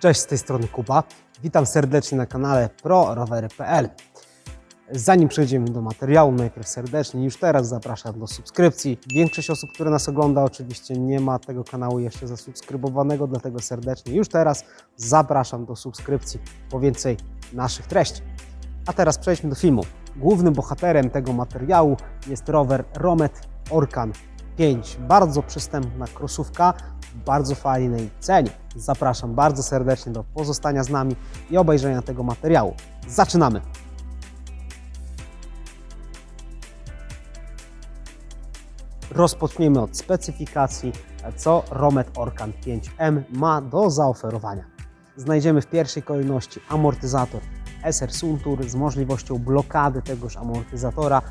Cześć, z tej strony Kuba. Witam serdecznie na kanale prorowery.pl. Zanim przejdziemy do materiału, najpierw serdecznie już teraz zapraszam do subskrypcji. Większość osób, które nas ogląda, oczywiście nie ma tego kanału jeszcze zasubskrybowanego, dlatego serdecznie już teraz zapraszam do subskrypcji po więcej naszych treści. A teraz przejdźmy do filmu. Głównym bohaterem tego materiału jest rower Romet Orkan 5. Bardzo przystępna krosówka w bardzo fajnej cenie. Zapraszam bardzo serdecznie do pozostania z nami i obejrzenia tego materiału. Zaczynamy! Rozpoczniemy od specyfikacji, co Romet Orkan 5M ma do zaoferowania. Znajdziemy w pierwszej kolejności amortyzator SR Suntour z możliwością blokady tegoż amortyzatora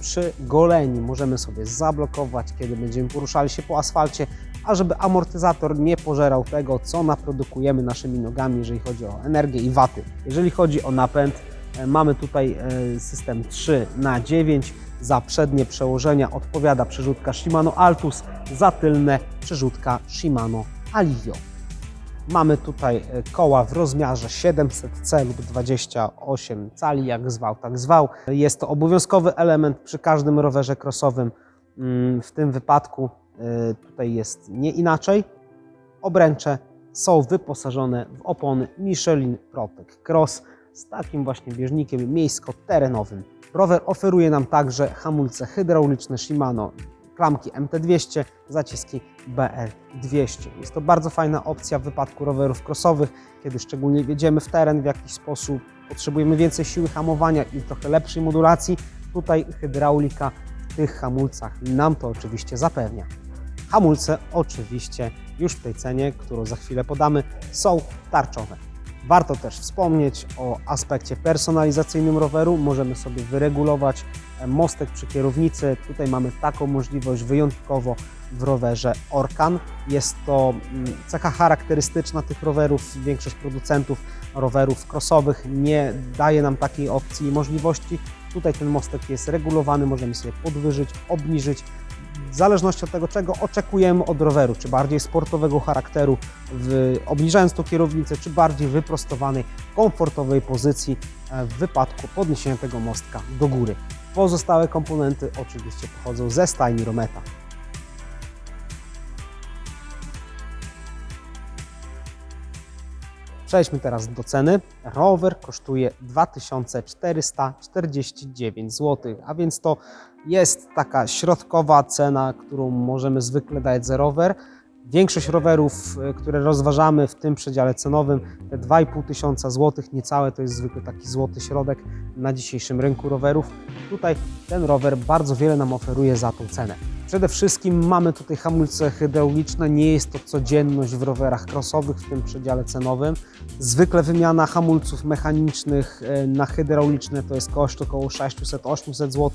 przy goleni. Możemy sobie zablokować, kiedy będziemy poruszali się po asfalcie, a żeby amortyzator nie pożerał tego, co naprodukujemy naszymi nogami, jeżeli chodzi o energię i waty. Jeżeli chodzi o napęd, e, mamy tutaj e, system 3 na 9 za przednie przełożenia odpowiada przerzutka Shimano Altus, za tylne przerzutka Shimano Alivio. Mamy tutaj e, koła w rozmiarze 700C lub 28 cali, jak zwał, tak zwał. Jest to obowiązkowy element przy każdym rowerze crossowym. Mm, W tym wypadku e, tutaj jest nie inaczej. Obręcze są wyposażone w opony Michelin Protec Cross z takim właśnie bieżnikiem miejsko-terenowym. Rower oferuje nam także hamulce hydrauliczne Shimano klamki MT200, zaciski BR200. Jest to bardzo fajna opcja w wypadku rowerów crossowych, kiedy szczególnie wjedziemy w teren w jakiś sposób, potrzebujemy więcej siły hamowania i trochę lepszej modulacji. Tutaj hydraulika w tych hamulcach nam to oczywiście zapewnia. Hamulce oczywiście już w tej cenie, którą za chwilę podamy, są tarczowe. Warto też wspomnieć o aspekcie personalizacyjnym roweru. Możemy sobie wyregulować e, mostek przy kierownicy. Tutaj mamy taką możliwość wyjątkowo w rowerze Orkan. Jest to mm, cecha charakterystyczna tych rowerów. Większość producentów rowerów crossowych nie daje nam takiej opcji i możliwości. Tutaj ten mostek jest regulowany, możemy sobie podwyżyć, obniżyć w zależności od tego, czego oczekujemy od roweru, czy bardziej sportowego charakteru, w, obniżając tą kierownicę, czy bardziej wyprostowanej, komfortowej pozycji e, w wypadku podniesienia tego mostka do góry. Pozostałe komponenty oczywiście pochodzą ze stajni Rometa. Przejdźmy teraz do ceny. Rower kosztuje 2449 zł, a więc to jest taka środkowa cena, którą możemy zwykle dać za rower. Większość rowerów, y, które rozważamy w tym przedziale cenowym, te 2,5 tysiąca złotych, niecałe, to jest zwykle taki złoty środek na dzisiejszym rynku rowerów. Tutaj ten rower bardzo wiele nam oferuje za tą cenę. Przede wszystkim mamy tutaj hamulce hydrauliczne, nie jest to codzienność w rowerach crossowych w tym przedziale cenowym. Zwykle wymiana hamulców mechanicznych e, na hydrauliczne to jest koszt około 600-800 zł,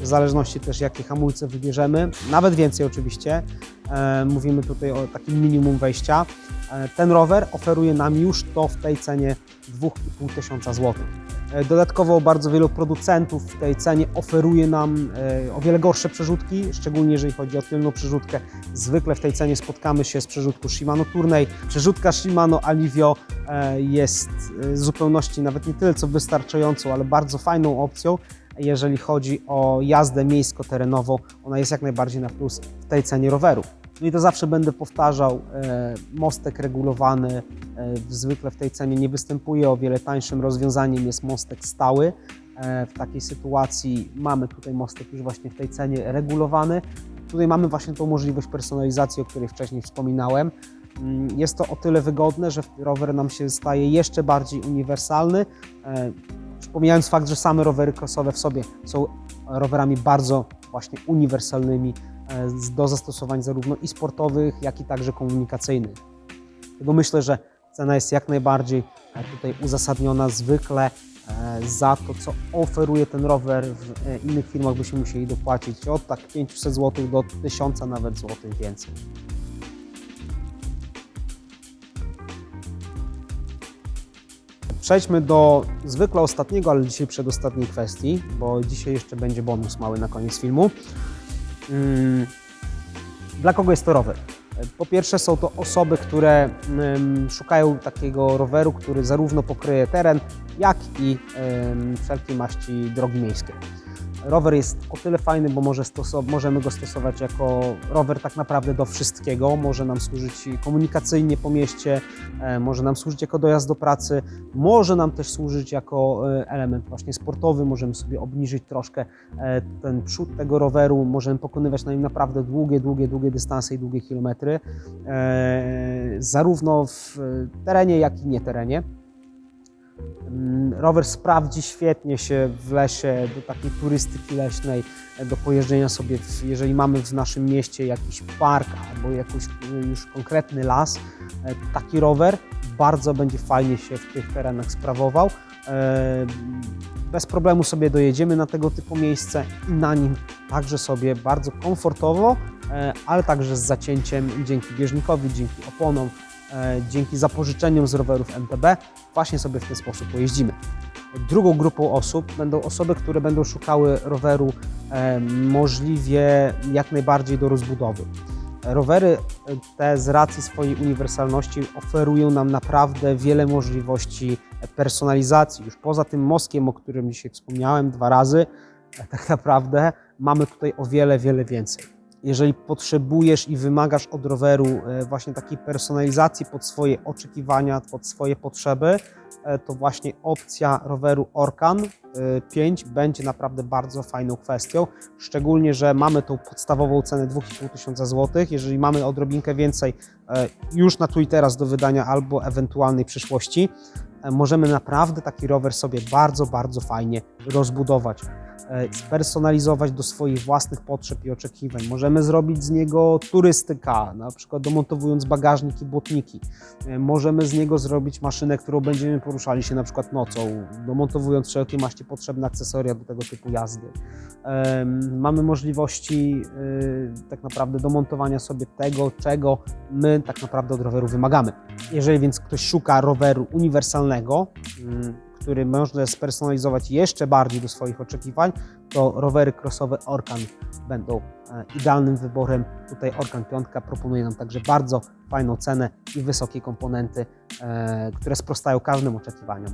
w zależności też jakie hamulce wybierzemy, nawet więcej oczywiście. E, Mówimy tutaj o takim minimum wejścia. E, Ten rower oferuje nam już to w tej cenie 2,5 tysiąca złotych. E, Dodatkowo bardzo wielu producentów w tej cenie oferuje nam e, o wiele gorsze przerzutki, szczególnie jeżeli chodzi o tylną przerzutkę. Zwykle w tej cenie spotkamy się z przerzutką Shimano Tourney. Przerzutka Shimano Alivio e, jest e, w zupełności nawet nie tyle co wystarczającą, ale bardzo fajną opcją. Jeżeli chodzi o jazdę miejsko-terenową, ona jest jak najbardziej na plus w tej cenie roweru. No i to zawsze będę powtarzał, e, mostek regulowany e, zwykle w tej cenie nie występuje. O wiele tańszym rozwiązaniem jest mostek stały. E, W takiej sytuacji mamy tutaj mostek już właśnie w tej cenie regulowany. Tutaj mamy właśnie tą możliwość personalizacji, o której wcześniej wspominałem. Mm, Jest to o tyle wygodne, że rower nam się staje jeszcze bardziej uniwersalny. Pomijając fakt, że same rowery crossowe w sobie są rowerami bardzo właśnie uniwersalnymi do zastosowań zarówno i sportowych, jak i także komunikacyjnych. Dlatego myślę, że cena jest jak najbardziej e, tutaj uzasadniona zwykle e, za to, co oferuje ten rower. W e, innych firmach byśmy musieli dopłacić od tak 500 zł do 1000 nawet złotych więcej. Przejdźmy do zwykle ostatniego, ale dzisiaj przedostatniej kwestii, bo dzisiaj jeszcze będzie bonus mały na koniec filmu. Mm, Dla kogo jest to rower? Po pierwsze są to osoby, które szukają takiego roweru, który zarówno pokryje teren, jak i ym, wszelkiej maści drogi miejskie. Rower jest o tyle fajny, bo może możemy go stosować jako rower tak naprawdę do wszystkiego. Może nam służyć komunikacyjnie po mieście, e, może nam służyć jako dojazd do pracy, może nam też służyć jako e, element właśnie sportowy. Możemy sobie obniżyć troszkę e, ten przód tego roweru, możemy pokonywać na nim naprawdę długie, długie, długie dystanse i długie kilometry, e, zarówno w terenie, jak i nie terenie. Mm, Rower sprawdzi świetnie się w lesie do takiej turystyki leśnej, do pojeżdżenia sobie, jeżeli mamy w naszym mieście jakiś park albo jakiś e, już konkretny las, e, taki rower bardzo będzie fajnie się w tych terenach sprawował. E, Bez problemu sobie dojedziemy na tego typu miejsce i na nim także sobie bardzo komfortowo, e, ale także z zacięciem dzięki bieżnikowi, dzięki oponom, dzięki zapożyczeniom z rowerów MTB właśnie sobie w ten sposób pojeździmy. Drugą grupą osób będą osoby, które będą szukały roweru e, możliwie jak najbardziej do rozbudowy. Rowery e, te z racji swojej uniwersalności oferują nam naprawdę wiele możliwości personalizacji. Już poza tym mostkiem, o którym dzisiaj wspomniałem dwa razy, e, tak naprawdę mamy tutaj o wiele, wiele więcej. Jeżeli potrzebujesz i wymagasz od roweru e, właśnie takiej personalizacji pod swoje oczekiwania, pod swoje potrzeby, e, to właśnie opcja roweru Orkan e, 5 będzie naprawdę bardzo fajną kwestią. Szczególnie, że mamy tą podstawową cenę 2,5 tysiąca złotych. Jeżeli mamy odrobinkę więcej e, już na teraz do wydania albo ewentualnej przyszłości, e, możemy naprawdę taki rower sobie bardzo, bardzo fajnie rozbudować e, spersonalizować do swoich własnych potrzeb i oczekiwań. Możemy zrobić z niego turystyka, na przykład domontowując bagażnik i błotniki. E, Możemy z niego zrobić maszynę, którą będziemy poruszali się na przykład nocą, domontowując wszelkie maści potrzebne akcesoria do tego typu jazdy. Mamy możliwości tak naprawdę domontowania sobie tego, czego my tak naprawdę od roweru wymagamy. Jeżeli więc ktoś szuka roweru uniwersalnego, mm, który można spersonalizować jeszcze bardziej do swoich oczekiwań, to rowery crossowe Orkan będą e, idealnym wyborem. Tutaj Orkan 5 proponuje nam także bardzo fajną cenę i wysokie komponenty, e, które sprostają każdym oczekiwaniom.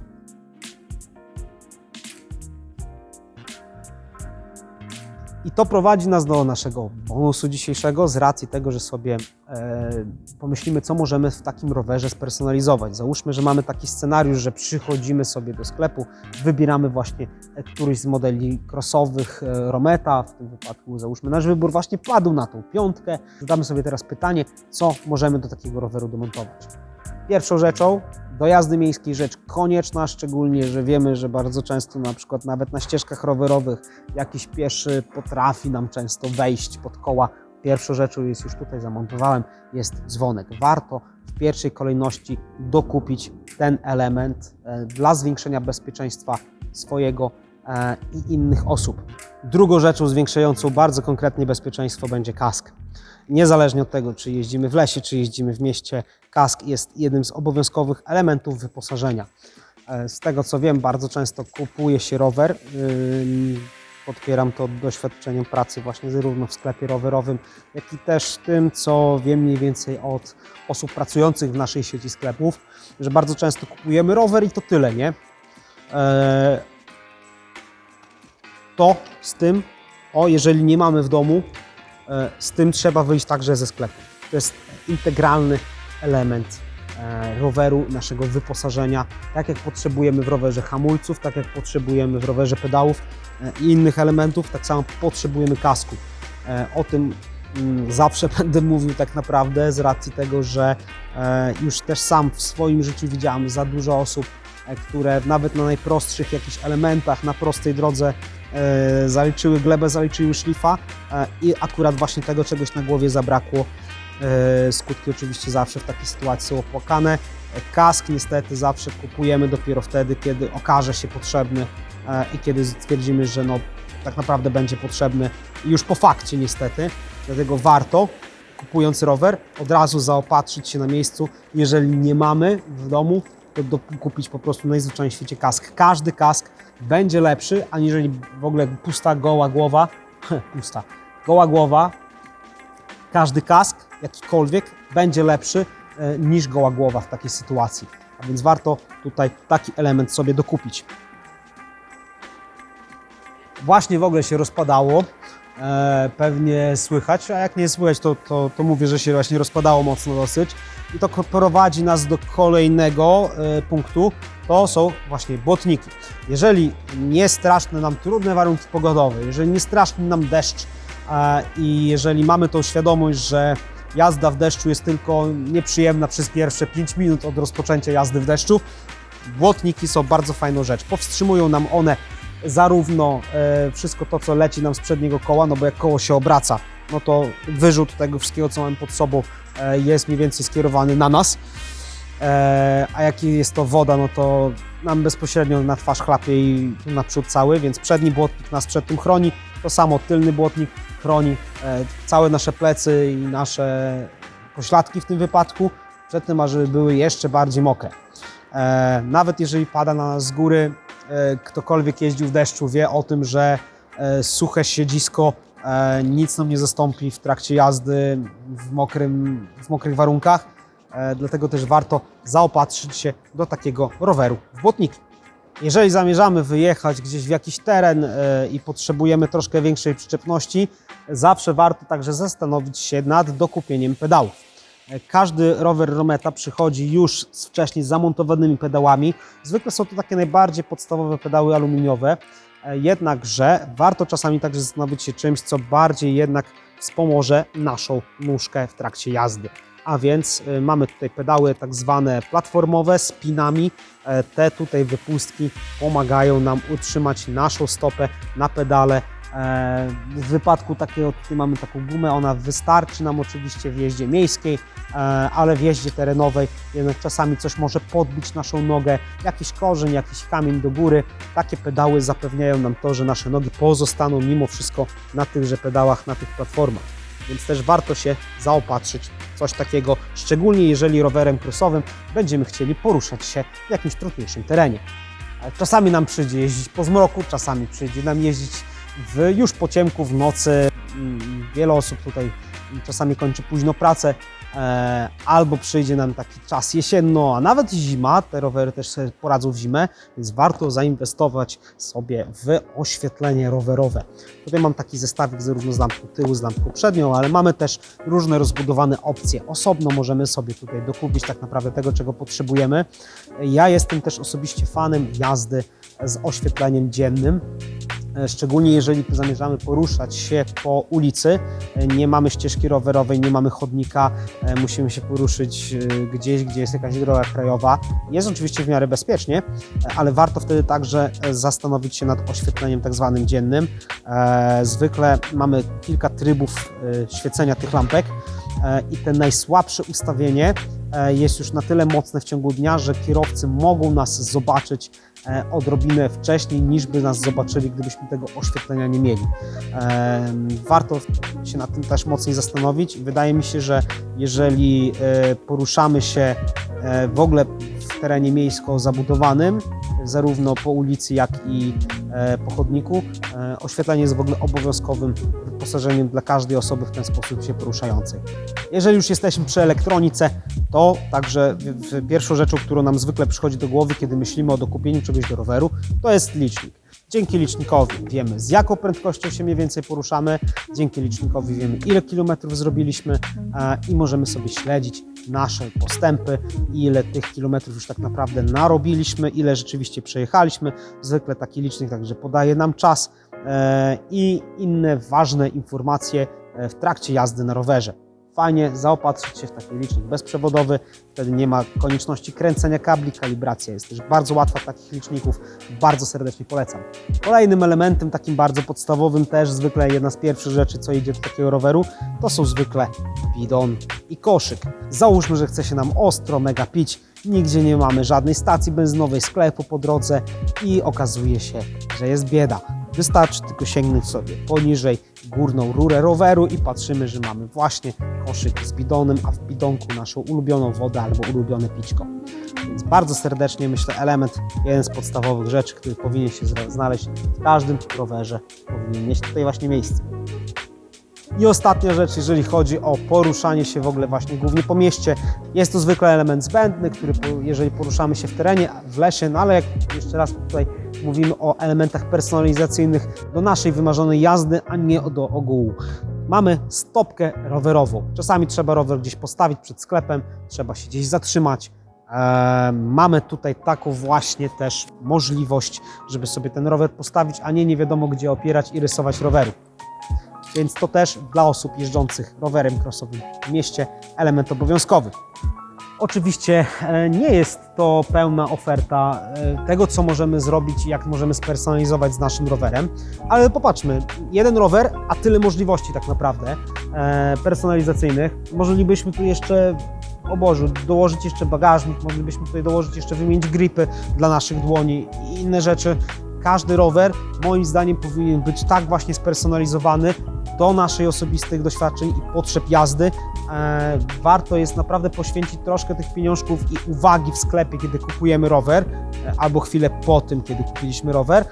I to prowadzi nas do naszego bonusu dzisiejszego z racji tego, że sobie e, pomyślimy, co możemy w takim rowerze spersonalizować. Załóżmy, że mamy taki scenariusz, że przychodzimy sobie do sklepu, wybieramy właśnie e, któryś z modeli crossowych e, Rometa, w tym wypadku załóżmy nasz wybór właśnie padł na tą piątkę. Zadamy sobie teraz pytanie, co możemy do takiego roweru domontować. Pierwszą rzeczą, do jazdy miejskiej rzecz konieczna, szczególnie, że wiemy, że bardzo często na przykład nawet na ścieżkach rowerowych jakiś pieszy potrafi nam często wejść pod koła. Pierwszą rzeczą jest już tutaj zamontowałem, jest dzwonek. Warto w pierwszej kolejności dokupić ten element e, dla zwiększenia bezpieczeństwa swojego i innych osób. Drugą rzeczą zwiększającą bardzo konkretnie bezpieczeństwo będzie kask. Niezależnie od tego, czy jeździmy w lesie, czy jeździmy w mieście, kask jest jednym z obowiązkowych elementów wyposażenia. E, Z tego co wiem, bardzo często kupuje się rower. Podpieram to doświadczeniem pracy właśnie zarówno w sklepie rowerowym, jak i też tym, co wiem mniej więcej od osób pracujących w naszej sieci sklepów, że bardzo często kupujemy rower i to tyle, nie? To z tym, o, jeżeli nie mamy w domu, e, z tym trzeba wyjść także ze sklepu. To jest integralny element e, roweru, naszego wyposażenia. Tak jak potrzebujemy w rowerze hamulców, tak jak potrzebujemy w rowerze pedałów e, i innych elementów, tak samo potrzebujemy kasku. O tym mm, zawsze będę mówił tak naprawdę z racji tego, że już też sam w swoim życiu widziałem za dużo osób, które nawet na najprostszych jakichś elementach, na prostej drodze e, zaliczyły glebę, zaliczyły szlifa e, i akurat właśnie tego czegoś na głowie zabrakło. E, Skutki oczywiście zawsze w takiej sytuacji są opłakane. E, Kask niestety zawsze kupujemy dopiero wtedy, kiedy okaże się potrzebny e, i kiedy stwierdzimy, że no, tak naprawdę będzie potrzebny już po fakcie niestety. Dlatego warto kupując rower od razu zaopatrzyć się na miejscu. Jeżeli nie mamy w domu, do, kupić po prostu najzwyczajniej w świecie kask. Każdy kask będzie lepszy, aniżeli w ogóle pusta, goła głowa. pusta. Goła głowa każdy kask, jakikolwiek, będzie lepszy e, niż goła głowa w takiej sytuacji. A więc warto tutaj taki element sobie dokupić. Właśnie w ogóle się rozpadało. E, pewnie słychać, a jak nie słychać, to, to, to mówię, że się właśnie rozpadało mocno dosyć. I to prowadzi nas do kolejnego e, punktu, to są właśnie błotniki. Jeżeli nie straszne nam trudne warunki pogodowe, jeżeli nie straszny nam deszcz e, i jeżeli mamy tą świadomość, że jazda w deszczu jest tylko nieprzyjemna przez pierwsze 5 minut od rozpoczęcia jazdy w deszczu, błotniki są bardzo fajną rzecz. Powstrzymują nam one zarówno e, wszystko to, co leci nam z przedniego koła, no bo jak koło się obraca, no to wyrzut tego wszystkiego, co mamy pod sobą, e, jest mniej więcej skierowany na nas. E, a jak jest to woda, no to nam bezpośrednio na twarz chlapie i naprzód cały, więc przedni błotnik nas przed tym chroni. To samo tylny błotnik chroni całe nasze plecy i nasze pośladki w tym wypadku przed tym, ażeby były jeszcze bardziej mokre. Nawet jeżeli pada na nas z góry, ktokolwiek jeździł w deszczu wie o tym, że e, suche siedzisko e, nic nam nie zastąpi w trakcie jazdy w, mokrym, w mokrych warunkach. E, Dlatego też warto zaopatrzyć się do takiego roweru w błotniki. Jeżeli zamierzamy wyjechać gdzieś w jakiś teren e, i potrzebujemy troszkę większej przyczepności, zawsze warto także zastanowić się nad dokupieniem pedałów. E, Każdy rower Rometa przychodzi już z wcześniej zamontowanymi pedałami. Zwykle są to takie najbardziej podstawowe pedały aluminiowe, e, jednakże warto czasami także zastanowić się czymś, co bardziej jednak wspomoże naszą nóżkę w trakcie jazdy. A więc y, mamy tutaj pedały tak zwane platformowe z pinami. E, Te tutaj wypustki pomagają nam utrzymać naszą stopę na pedale. E, W wypadku takiego, tutaj mamy taką gumę, ona wystarczy nam oczywiście w jeździe miejskiej, e, ale w jeździe terenowej jednak czasami coś może podbić naszą nogę, jakiś korzeń, jakiś kamień do góry. Takie pedały zapewniają nam to, że nasze nogi pozostaną mimo wszystko na tychże pedałach, na tych platformach więc też warto się zaopatrzyć w coś takiego, szczególnie jeżeli rowerem crossowym będziemy chcieli poruszać się w jakimś trudniejszym terenie. Ale Czasami nam przyjdzie jeździć po zmroku, czasami przyjdzie nam jeździć w, już po ciemku w nocy. Mm, Wiele osób tutaj czasami kończy późno pracę, e, albo przyjdzie nam taki czas jesienno, a nawet zima. Te rowery też sobie poradzą w zimę, więc warto zainwestować sobie w oświetlenie rowerowe. Tutaj mam taki zestawik zarówno z lampką tyłu, z lampką przednią, ale mamy też różne rozbudowane opcje. Osobno możemy sobie tutaj dokupić tak naprawdę tego, czego potrzebujemy. Ja jestem też osobiście fanem jazdy z oświetleniem dziennym. E, Szczególnie jeżeli zamierzamy poruszać się po ulicy, e, nie mamy ścieżki rowerowej, nie mamy chodnika, e, musimy się poruszyć gdzieś, gdzie jest jakaś droga krajowa. Jest oczywiście w miarę bezpiecznie, ale warto wtedy także zastanowić się nad oświetleniem tak zwanym dziennym. Zwykle mamy kilka trybów świecenia tych lampek i te najsłabsze ustawienie jest już na tyle mocne w ciągu dnia, że kierowcy mogą nas zobaczyć e, odrobinę wcześniej, niż by nas zobaczyli, gdybyśmy tego oświetlenia nie mieli. Warto się nad tym też mocniej zastanowić. Wydaje mi się, że jeżeli e, poruszamy się e, w ogóle w terenie miejsko zabudowanym, zarówno po ulicy, jak i e, po chodniku, e, oświetlenie jest w ogóle obowiązkowym wyposażeniem dla każdej osoby w ten sposób się poruszającej. Jeżeli już jesteśmy przy elektronice, to także pierwszą rzeczą, którą nam zwykle przychodzi do głowy, kiedy myślimy o dokupieniu czegoś do roweru, to jest licznik. Dzięki licznikowi wiemy, z jaką prędkością się mniej więcej poruszamy, dzięki licznikowi wiemy, ile kilometrów zrobiliśmy e, i możemy sobie śledzić nasze postępy, ile tych kilometrów już tak naprawdę narobiliśmy, ile rzeczywiście przejechaliśmy. Zwykle taki licznik także podaje nam czas e, i inne ważne informacje e, w trakcie jazdy na rowerze. Fajnie zaopatrzyć się w taki licznik bezprzewodowy, wtedy nie ma konieczności kręcenia kabli, kalibracja jest też bardzo łatwa takich liczników, bardzo serdecznie polecam. Kolejnym elementem, takim bardzo podstawowym, też zwykle jedna z pierwszych rzeczy, co idzie do takiego roweru, to są zwykle bidon i koszyk. Załóżmy, że chce się nam ostro, mega pić, nigdzie nie mamy żadnej stacji benzynowej, sklepu po drodze i okazuje się, że jest bieda. Wystarczy tylko sięgnąć sobie poniżej górną rurę roweru i patrzymy, że mamy właśnie koszyk z bidonem, a w bidonku naszą ulubioną wodę albo ulubione pićko. Więc bardzo serdecznie myślę, element, jeden z podstawowych rzeczy, który powinien się znaleźć w każdym rowerze, powinien mieć tutaj właśnie miejsce. I ostatnia rzecz, jeżeli chodzi o poruszanie się w ogóle właśnie głównie po mieście, jest to zwykle element zbędny, który jeżeli poruszamy się w terenie, w lesie, no ale jak jeszcze raz tutaj mówimy o elementach personalizacyjnych do naszej wymarzonej jazdy, a nie do ogółu. Mamy stopkę rowerową. Czasami trzeba rower gdzieś postawić przed sklepem, trzeba się gdzieś zatrzymać. Eee, mamy tutaj taką właśnie też możliwość, żeby sobie ten rower postawić, a nie nie wiadomo gdzie opierać i rysować roweru. Więc to też dla osób jeżdżących rowerem crossowym w mieście element obowiązkowy. Oczywiście e, nie jest to pełna oferta e, tego, co możemy zrobić i jak możemy spersonalizować z naszym rowerem, ale popatrzmy, jeden rower, a tyle możliwości tak naprawdę e, personalizacyjnych. Moglibyśmy tu jeszcze, o Boże, dołożyć jeszcze bagażnik, moglibyśmy tutaj dołożyć jeszcze, wymienić gripy dla naszych dłoni i inne rzeczy. Każdy rower, moim zdaniem, powinien być tak właśnie spersonalizowany do naszych osobistych doświadczeń i potrzeb jazdy, warto jest naprawdę poświęcić troszkę tych pieniążków i uwagi w sklepie, kiedy kupujemy rower, e, albo chwilę po tym, kiedy kupiliśmy rower,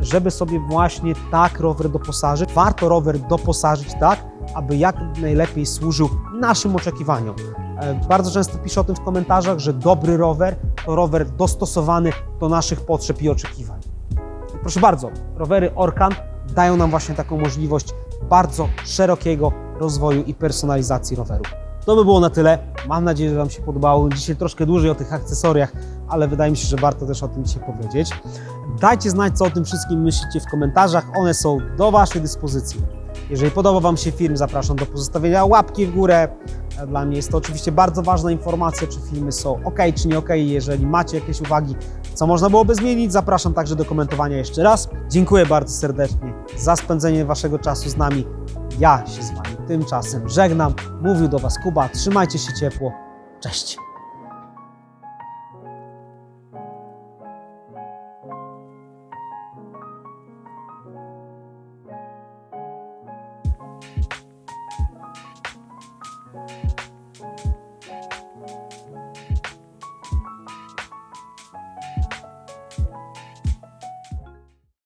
żeby sobie właśnie tak rower doposażyć. Warto rower doposażyć tak, aby jak najlepiej służył naszym oczekiwaniom. E, Bardzo często piszę o tym w komentarzach, że dobry rower to rower dostosowany do naszych potrzeb i oczekiwań. Proszę bardzo, rowery Orkan dają nam właśnie taką możliwość bardzo szerokiego rozwoju i personalizacji roweru. To by było na tyle. Mam nadzieję, że Wam się podobało. Dzisiaj troszkę dłużej o tych akcesoriach, ale wydaje mi się, że warto też o tym dzisiaj powiedzieć. Dajcie znać, co o tym wszystkim myślicie w komentarzach. One są do Waszej dyspozycji. Jeżeli podoba Wam się film, zapraszam do pozostawienia łapki w górę. Dla mnie jest to oczywiście bardzo ważna informacja, czy filmy są ok, czy nie ok. Jeżeli macie jakieś uwagi, co można byłoby zmienić, zapraszam także do komentowania jeszcze raz. Dziękuję bardzo serdecznie za spędzenie Waszego czasu z nami. Ja się z Wami tymczasem żegnam. Mówił do Was Kuba. Trzymajcie się ciepło. Cześć.